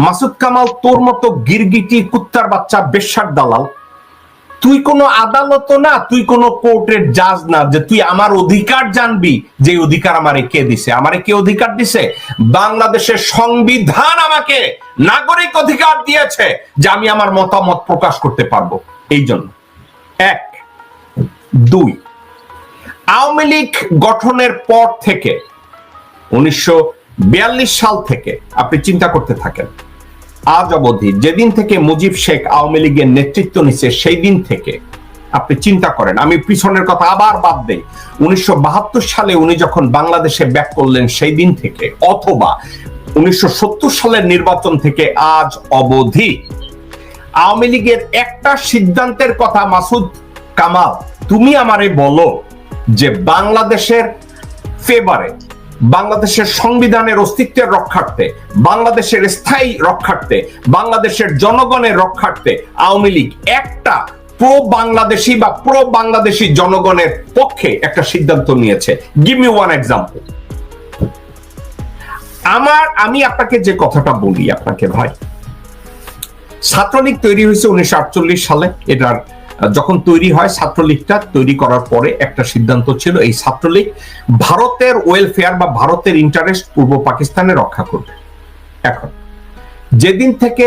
মাসুদ কামাল তোর মতো গিরগিটি, কুত্তার বাচ্চা, বেশ্যার দালাল। তুই কোনো আদালত না, তুই কোনো কোর্টের জাজ না যে তুই আমার অধিকার জানবি যে অধিকার আমারে কে দিছে। আমারে কে অধিকার দিছে? বাংলাদেশের সংবিধান আমাকে নাগরিক অধিকার দিয়েছে যে আমি আমার মতামত প্রকাশ করতে পারব। এই জন্য। এক। দুই। আওয়ামী লীগ গঠনের পর থেকে, উনিশশো বিয়াল্লিশ সাল থেকে, আপনি চিন্তা করতে থাকেন আজ অবধি যেদিন থেকে মুজিব শেখ আওয়ামী লীগের নেতৃত্ব নিচ্ছে সেই দিন থেকে আপনি চিন্তা করেন। আমি পিছনের কথা আবার বাদ দেই। উনিশশো সালে উনি যখন বাংলাদেশে ব্যাক করলেন সেই দিন থেকে অথবা উনিশশো সালের নির্বাচন থেকে আজ অবধি আওয়ামী লীগের একটা সিদ্ধান্তের কথা, মাসুদ কামাল, তুমি আমারে বলো যে বাংলাদেশের ফেভারে বাংলাদেশের সংবিধানের অস্তিত্বের রক্ষার্থে, বাংলাদেশের স্থায়ী রক্ষার্থে, বাংলাদেশের জনগণের রক্ষার্থে আওয়ামী লীগ একটা প্রো বাংলাদেশি বা প্রো বাংলাদেশি জনগণের পক্ষে একটা সিদ্ধান্ত নিয়েছে। গিভ মি ওয়ান এক্সাম্পল আমার, আমি আপনাকে যে কথাটা বলি আপনাকে ভাই, ছাত্রলীগ তৈরি হয়েছে উনিশশো আটচল্লিশ সালে। এটার যখন তৈরি হয় ছাত্রলীগটা তৈরি করার পরে একটা সিদ্ধান্ত ছিল, এই ছাত্রলীগ ভারতের ওয়েলফেয়ার বা ভারতের ইন্টারেস্ট পূর্ব পাকিস্তানে রক্ষা করবে। এখন, যেদিন থেকে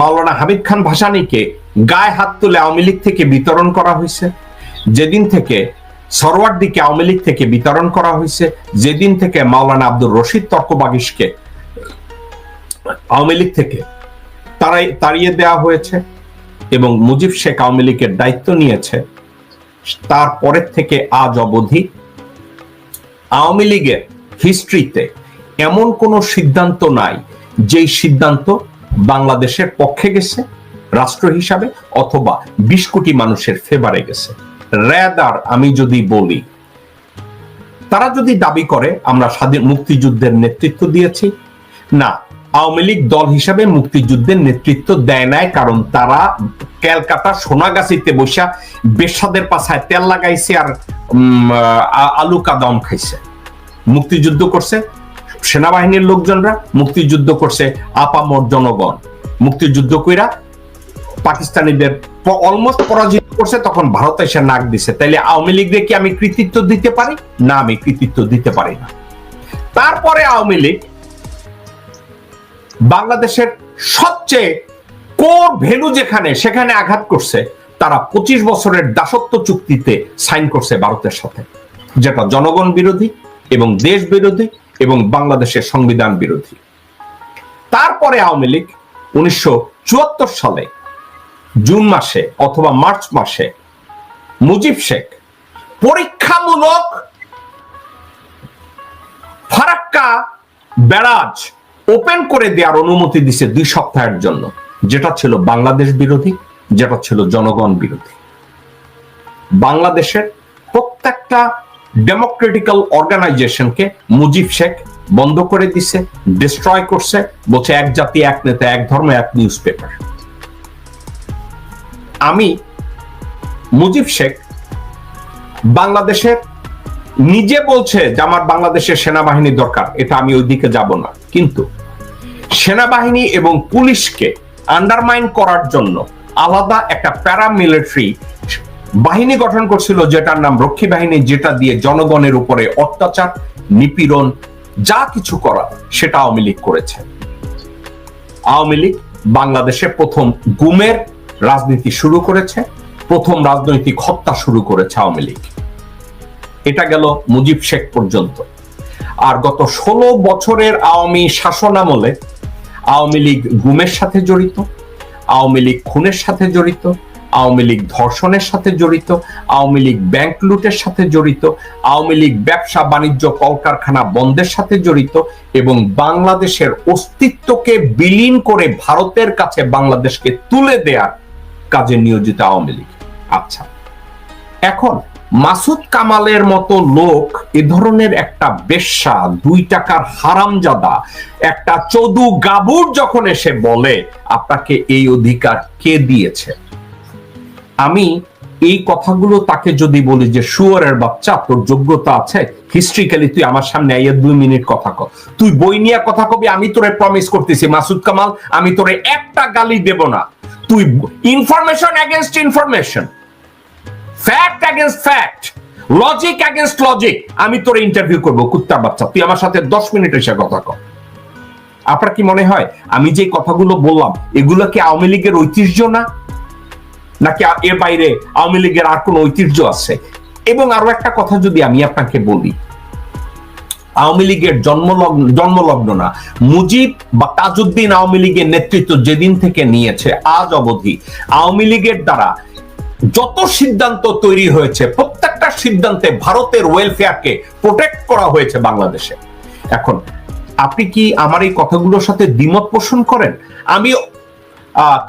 মাওলানা হামিদ খান ভাসানীকে গায়ে হাত তুলে আওয়ামী লীগ থেকে বিতরণ করা হয়েছে, যেদিন থেকে সরওয়ার্দিকে আওয়ামী লীগ থেকে বিতরণ করা হয়েছে, যেদিন থেকে মাওলানা আব্দুর রশিদ তর্কবাগিসকে আওয়ামী লীগ থেকে তারাই তাড়িয়ে দেওয়া হয়েছে এবং মুজিব শেখ আওয়ামী লীগের দায়িত্ব নিয়েছে। তারপরের থেকে আজ অবধি আওয়ামী লীগের হিস্ট্রিতে এমন কোন সিদ্ধান্ত নাই যেই সিদ্ধান্ত বাংলাদেশের পক্ষে গেছে, রাষ্ট্র হিসাবে, অথবা বিশ কোটি মানুষের ফেভারে গেছে। র্যাদার আমি যদি বলি, তারা যদি দাবি করে, আমরা স্বাধীন মুক্তিযুদ্ধের নেতৃত্ব দিয়েছি। না আওয়ামী লীগ দল হিসাবে মুক্তিযুদ্ধের নেতৃত্ব দেয় নাই, কারণ তারা ক্যালকাটা সোনাগাছিতে বসা বেশাদের পাছায় তেল লাগাইছে আর আলু কাদম খাইছে। মুক্তিযুদ্ধ করছে সেনাবাহিনীর লোকজনরা, মুক্তিযুদ্ধ করছে আপামর জনগণ। মুক্তিযুদ্ধ কইরা পাকিস্তানিদের অলমোস্ট পরাজিত করছে, তখন ভারত এসে নাক দিছে। তাইলে আওয়ামী লীগকে কি আমি কৃতিত্ব দিতে পারি? না, আমি কৃতিত্ব দিতে পারি না। তারপরে আওয়ামী লীগ বাংলাদেশের সবচেয়ে কোর ভেলু যেখানে, সেখানে আঘাত করছে, তারা পঁচিশ বছরের দাসত্ব চুক্তিতে সাইন করছে ভারতের সাথে। যেটা জনগণ বিরোধী এবং দেশ বিরোধী এবং বাংলাদেশের সংবিধান বিরোধী। তারপরে আওয়ামী লীগ উনিশশো চুয়াত্তর সালে, জুন মাসে অথবা মার্চ মাসে মুজিব শেখ পরীক্ষামূলক ফারাক্কা ব্যারাজ ওপেন করে দেওয়ার অনুমতি দিছে দুই সপ্তাহের জন্য। যেটা ছিল বাংলাদেশ বিরোধী, যেটা ছিল জনগণ বিরোধী। বাংলাদেশের প্রত্যেকটা ডেমোক্রেটিক্যাল অর্গানাইজেশনকে মুজিব শেখ বন্ধ করে দিছে ডিস্ট্রয় করছে, বলছে এক জাতি, এক নেতা, এক ধর্ম, এক নিউজ পেপার আমি মুজিব শেখ বাংলাদেশের নিজে বলছে যে আমার বাংলাদেশের সেনাবাহিনী দরকার, এটা আমি ওই দিকে যাব না। কিন্তু সেনাবাহিনী এবং পুলিশকে আন্ডারমাইন করার জন্য আলাদা একটা প্যারামিলিটারি বাহিনী গঠন করছিল, যেটার নাম রক্ষী বাহিনী, যেটা দিয়ে জনগণের উপরে অত্যাচার, নিপীড়ন, যা কিছু করা সেটা আওয়ামী লীগ করেছে। আওয়ামী লীগ বাংলাদেশে প্রথম গুমের রাজনীতি শুরু করেছে, প্রথম রাজনৈতিক হত্যা শুরু করেছে আওয়ামী লীগ। এটা গেল মুজিব শেখ পর্যন্ত। আর গত ষোলো বছরের আওয়ামী শাসন আমলে আওয়ামী লীগ গুমের সাথে জড়িত, আওয়ামী লীগ খুনের সাথে জড়িত, আওয়ামী লীগ ধর্ষণের সাথে জড়িত, আওয়ামী লীগ ব্যাংক লুটের সাথে জড়িত, আওয়ামী লীগ ব্যবসা বাণিজ্য কলকারখানা বন্ধের সাথে জড়িত এবং বাংলাদেশের অস্তিত্বকে বিলীন করে ভারতের কাছে বাংলাদেশকে তুলে দেওয়ার কাজে নিয়োজিত আওয়ামী লীগ। আচ্ছা এখন মাসুদ কামালের মতো লোক এ ধরনের একটা বেশ্যা, দুই টাকার হারামজাদা, একটা চদু গাবুর যখন এসে বলে, আপনাকে এই অধিকার কে দিয়েছে? আমি এই কথাগুলো তাকে যদি বলি যে, শুয়ারের বাচ্চা, তোর যোগ্যতা আছে হিস্ট্রিক্যালি তুই আমার সামনে আইয়া দুই মিনিট কথা কর তুই বই নিয়ে কথা কবি, আমি তোরে প্রমিস করতেছি, মাসুদ কামাল, আমি তোরে একটা গালি দেব না। তুই information against information fact against fact logic against logic আমি তোর ইন্টারভিউ করব, কুত্তার বাচ্চা। তুই আমার সাথে দশ মিনিট এসে কথা কর। আপনার কি মনে হয়, আমি যে কথাগুলো বললাম, এগুলো কি আওয়ামী লীগের ঐতিহ্য না? নাকি এর বাইরে আওয়ামী লীগের আর কোন ঐতিহ্য আছে? এবং আরও একটা কথা যদি আমি আপনাকে বলি, আওয়ামী লীগের জন্মলগ্ন জন্মলগ্ন না, মুজিব বা তাজউদ্দিন আওয়ামী লীগের নেতৃত্ব যেদিন থেকে নিয়েছে, আজ অবধি আওয়ামী লীগের দ্বারা যত সিদ্ধান্ত তৈরি হয়েছে প্রত্যেকটা সিদ্ধান্তে ভারতের ওয়েলফেয়ারকে প্রোটেক্ট করা হয়েছে বাংলাদেশে। এখন আপনি কি আমার এই কথাগুলোর সাথে দ্বিমত পোষণ করেন? আমি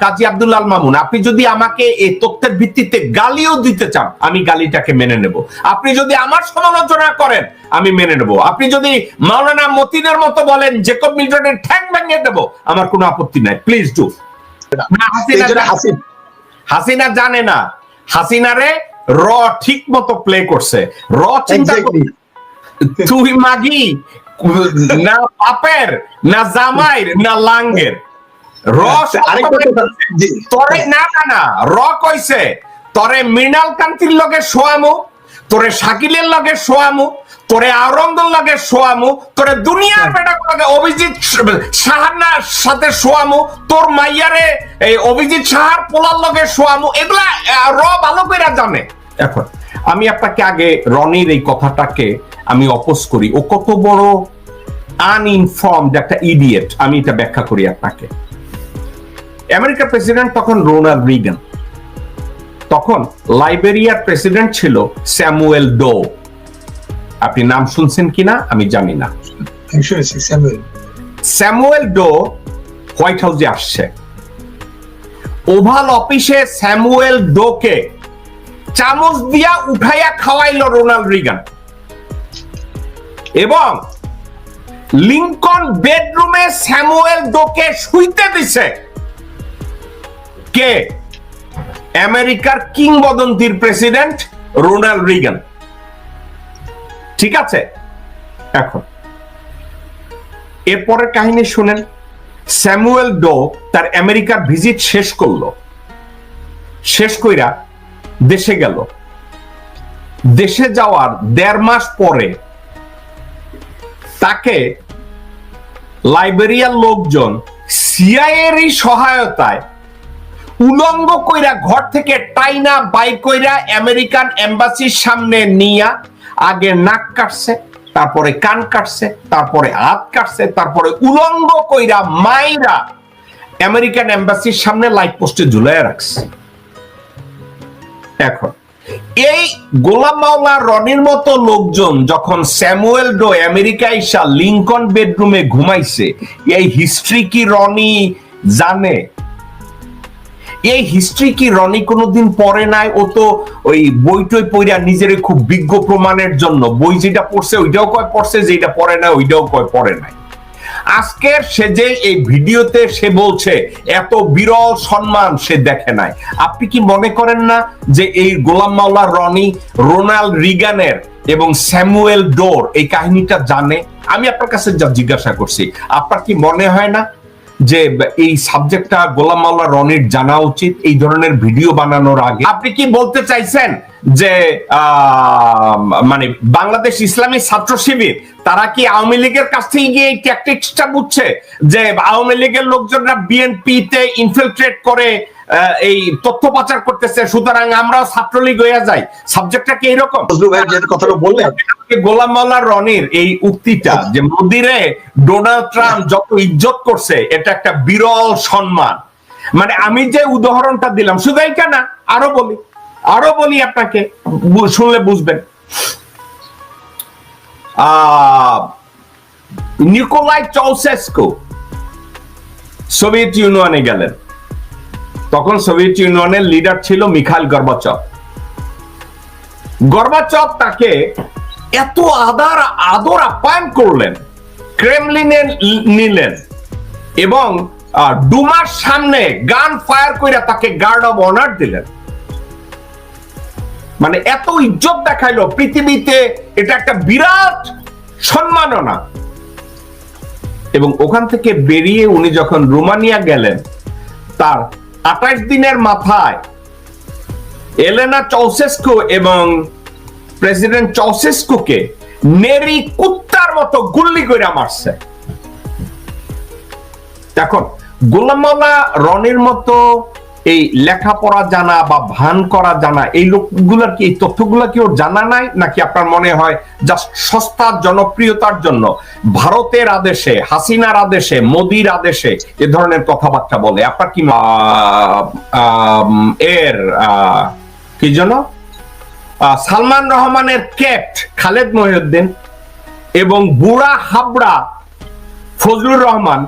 কাজী আব্দুল্লাহ মামুন আপনি যদি আমাকে এই তথ্যের ভিত্তিতে গালিও দিতে চান আমি গালিটাকে মেনে নেব। আপনি যদি আমার সমালোচনা করেন আমি মেনে নেব। আপনি যদি মাওলানা মতিনের মতো বলেন জেকব মিল্টনের ঠ্যাং ভেঙে দেব আমার কোনো আপত্তি নাই। প্লিজ ডু হাসিনা জানে না। হাসিনারে র ঠিক মতো প্লে করছে। র চিন্তা. তুই মাগি না পাপের না জামাইর না লাঙ্গের। কথা জি। তরে না না না র কইছে তরে মৃণাল কান্তির লগে শোয়ামু তোরে শাকিলের লগে শোয়ামু তোরে লগে শোয়ামু তোরে দুনিয়ার বেটা লগে অভিজিৎ সাহার সাথে শোয়ামু তোর মাইয়ারে এই অভিজিৎ সাহার পোলার লগে শোয়ামু এগুলা র ভালো করে জানে। এখন আমি আপনাকে আগে রনির এই কথাটাকে আমি অপোজ করি। ও কত বড় আনইনফর্মড একটা ইডিয়েট আমি এটা ব্যাখ্যা করি আপনাকে। আমেরিকার প্রেসিডেন্ট তখন রোনাল্ড রিগান। তখন লাইবেরিয়ার প্রেসিডেন্ট ছিল স্যামুয়েল ডো। আপনি নাম শুনছেন কিনা আমি জানি না। স্যামুয়েল। ডো হোয়াইট হাউসে আসছে। ওভাল অফিসে স্যামুয়েল ডোকে চামচ দিয়া উঠাইয়া খাওয়াইল রোনাল্ড রিগান। এবং লিঙ্কন বেডরুমে স্যামুয়েল ডোকে শুইতে দিছে। কে? আমেরিকার কিংবদন্তির প্রেসিডেন্ট রোনাল্ড রিগান। ঠিক আছে? এখন। এরপরের কাহিনী শুনেন। স্যামুয়েল ডো তার আমেরিকার ভিজিট শেষ করল। শেষ কইরা দেশে গেল। দেশে যাওয়ার দেড় মাস পরে তাকে লাইবেরিয়ার লোকজন সিআইএরই সহায়তায় উলঙ্গ কইরা ঘর থেকে টাইনা বাই কইরা আমেরিকান এম্বাসির সামনে নিয়া আগে নাক কাটছে, তারপরে কান কাটছে, তারপরে হাত কাটছে, তারপরে উলঙ্গ কইরা মাইরা আমেরিকান এম্বাসির সামনে লাইট পোস্টে ঝুলাই রাখছে। এখন, এই গোলাম মাওলা রনির মতো লোকজন যখন স্যামুয়েল ডো আমেরিকা ইসা লিঙ্কন বেডরুমে ঘুমাইছে, এই হিস্ট্রি কি রনি জানে? এই হিস্ট্রি কি রনি কোনোদিন পড়ে নাই? ও তো ওই বইটই পড়া নিজের খুব বিজ্ঞ প্রমাণের জন্য। বই যেটা পড়ছে, ওইটাও কয় পড়ছে, যেটা পড়ে না ওইটাও কয় পড়ে নাই। আজকের সে যে এই ভিডিওতে সে বলছে, এত বিরল সম্মান সে দেখে নাই। আপনি কি মনে করেন না যে এই গোলাম মাওলা রনি রোনাল্ড রিগানের এবং স্যামুয়েল ডোর এই কাহিনীটা জানে? আমি আপনার কাছে যা জিজ্ঞাসা করছি, আপনার কি মনে হয় না যে এই সাবজেক্টটা গোলাম মাওলা রনির জানা উচিত, এই ধরনের ভিডিও বানানোর আগে। আপনি কি বলতে চাইছেন যে মানে বাংলাদেশ ইসলামী ছাত্র শিবির, তারা কি আওয়ামী লীগের কাছ থেকে গিয়ে এই ট্যাকটিক্সটা বুঝছে? যে আওয়ামী লীগের লোকজনরা বিএনপিতে ইনফিলট্রেট করে এই তথ্য পাচার করতেছে সুতরাং আমরাও ছাত্রলীগ হয়ে যাই। সাবজেক্টটা কি এরকম? ভাই যে কথাটা বললেন। গোলাম মাওলা রনির এই উক্তিটা যে মোদিরে ডোনাল্ড ট্রাম্প যত ইজ্জত করছে এটা একটা বিরল সম্মান। মানে আমি যে উদাহরণটা দিলাম শুধু এইটা না আরও বলি আরও বলি আপনাকে শুনলে বুঝবেন। আহ, নিকোলাই চৌসেস্কো সোভিয়েত ইউনিয়নে গেলেন। তখন সোভিয়েত ইউনিয়নের লিডার ছিল মিখাইল গর্বাচভ গর্বাচভ তাকে এত আদার, আদর আপ্যায়ন করলেন ক্রেমলিনে নিলেন এবং ডুমার সামনে গান ফায়ার করে তাকে গার্ড অব অনার দিলেন। মানে এত ইজ্জত দেখাইলো পৃথিবীতে, এটা একটা বিরাট সম্মাননা। এবং ওখান থেকে বেরিয়ে উনি যখন রোমানিয়া গেলেন, তার আঠাশ দিনের মাথায় এলেনা চৌসেস্কো এবং প্রেসিডেন্ট চৌসেস্কোকে নেরি কুত্তার মতো গুল্লি করে মারছে। দেখুন, গোলামালা রনির মতো এই লেখাপড়া জানা বা ভান করা জানা এই লোকগুলার কি এই তথ্যগুলা কি ওর জানা নাই? নাকি আপনার মনে হয় জাস্ট সস্তা জনপ্রিয়তার জন্য? ভারতের আদেশে হাসিনার আদেশে মোদির আদেশে এ ধরনের কথাবার্তা বলে। আপনার কি এর কি আহ, সালমান রহমানের ক্যাপ্ট খালেদ মহিউদ্দিন এবং বুড়া হাবড়া ফজলুর রহমান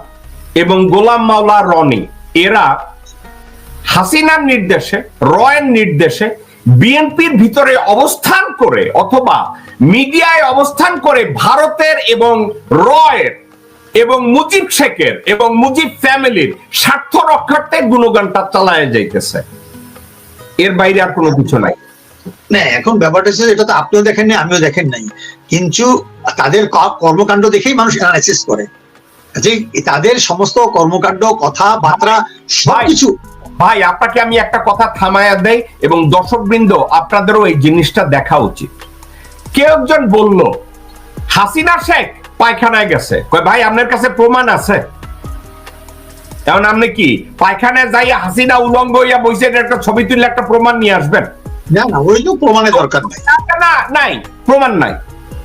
এবং গোলাম মাওলা রনি এরা হাসিনার নির্দেশে রয়ের নির্দেশে বিএনপির ভিতরে অবস্থান করে অথবা মিডিয়ায় অবস্থান করে ভারতের এবং রয়ের এবং মুজিব শেখের এবং মুজিব ফ্যামিলির স্বার্থ রক্ষার্থে গুণগানটা চালায় যাইতেছে। এর বাইরে আর কোনো কিছু নাই। না এখন ব্যাপারটা হচ্ছে এটা তো আপনিও দেখেন নাই আমিও দেখেন নাই। কিন্তু তাদের কর্মকাণ্ড দেখেই মানুষ অ্যানালাইসিস করে। যে তাদের সমস্ত কর্মকাণ্ড কথা বার্তা সবকিছু ভাই আপনাকে আমি একটা কথা থামায়া দেই এবং দর্শকবৃন্দ আপনাদেরও এই জিনিসটা দেখা উচিত। কেউ একজন বলল হাসিনা শেখ পায়খানায় গেছে। ভাই আপনার কাছে প্রমাণ আছে। এখন আপনি কি পায়খানায় যাইয়া হাসিনা উলঙ্গ হইয়া বইছে একটা ছবি তুললে একটা প্রমাণ নিয়ে আসবেন? না না ওই তো প্রমাণের দরকার নাই। না, না নাই প্রমাণ নাই।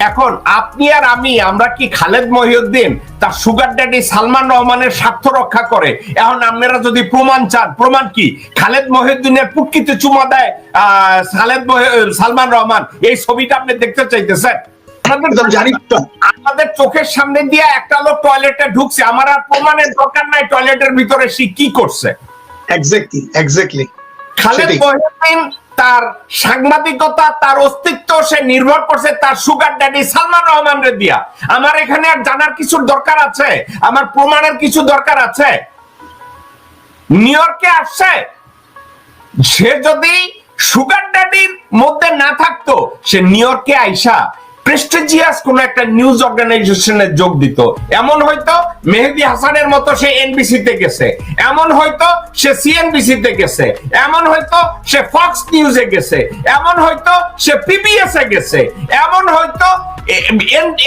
এখন আপনি আর আমি আমরা কি খালেদ মহিউদ্দিন তার সুগার ড্যাডি সালমান রহমানের স্বার্থ রক্ষা করে? এখন আপনারা যদি প্রমাণ চান প্রমাণ কি? খালেদ মহিউদ্দিনের পুটকিতে চুমা দেয় খালেদ সালমান রহমান। এই ছবিটা আপনি দেখতে চাইতেছেন। আমাদের চোখের সামনে দিয়ে একটা লোক টয়লেটে ঢুকছে। আমার আর প্রমাণের দরকার নাই টয়লেটের ভিতরে সে কি করছে। এক্স্যাক্টলি এক্স্যাক্টলি খালেদ মহিউদ্দিন তার সাংবাদিকতা, তার অস্তিত্ব সে নির্ভর করছে তার সুগার ড্যাডি সালমান রহমান দিয়া। আমার এখানে আর জানার কিছু দরকার আছে? আমার প্রমাণের কিছু দরকার আছে? নিউ ইয়র্কে আসছে? সে যদি সুগার ড্যাডির মধ্যে না থাকতো, সে নিউ ইয়র্কে আইসা প্রেস্টিজিয়াস কোন একটা নিউজ অর্গানাইজেশনে যোগ দিত। এমন হয়তো মেহেদি হাসানের মতো সে এনবিসি তে গেছে। এমন হয়তো সে সিএনবিসি তে গেছে। এমন হয়তো সে ফক্স নিউজে গেছে। এমন হয়তো সে পিবিএস এ গেছে। এমন হয়তো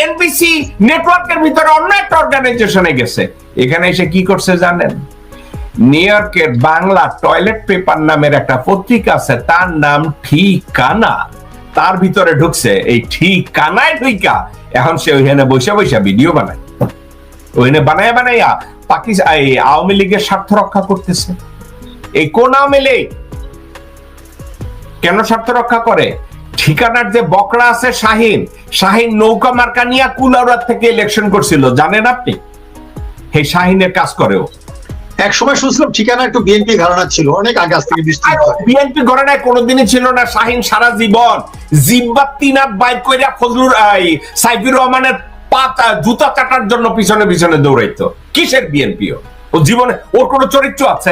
এনবিসি নেটওয়ার্কের ভিতরে অন্য একটা অর্গানাইজেশনে গেছে। এখানে এসে কি করছে জানেন? নিউ ইয়র্কের বাংলা টয়লেট পেপার নামের একটা পত্রিকা আছে, তার নাম ঠিকানা। তার ভিতরে ঢুকছে এই ঠিকানায় ঢুইকা। এখন সে ওইখানে বসে বসে ভিডিও বানায়। ওইখানে বানায় বানাইয়া পাকিস্তান এই আওয়ামী লীগের স্বার্থ রক্ষা করতেছে। এই কোন আওয়ামী লীগ? কেন স্বার্থ রক্ষা করে? ঠিকানার যে বকরা আছে শাহিন শাহিন নৌকা মার্কা নিয়ে কুলাউড়ার থেকে ইলেকশন করছিল, জানেন আপনি? এই শাহিনের কাজ করেও এক সময় শুনছিলাম ঠিকানা একটু বিএনপি ধারণা ছিল, অনেক আগে আজ থেকে বৃষ্টি বিএনপি ঘটনায় কোনোদিনই ছিল না, শাহিন সারা জীবন। জিব্বা তিনাত বাইক কইরা ফজলুর সাইফুর রহমানের পাতা জুতা কাটার জন্য পিছনে পিছনে দৌড়াইতো। কিসের বিএনপিও ও জীবনে, ওর কোনো চরিত্র আছে?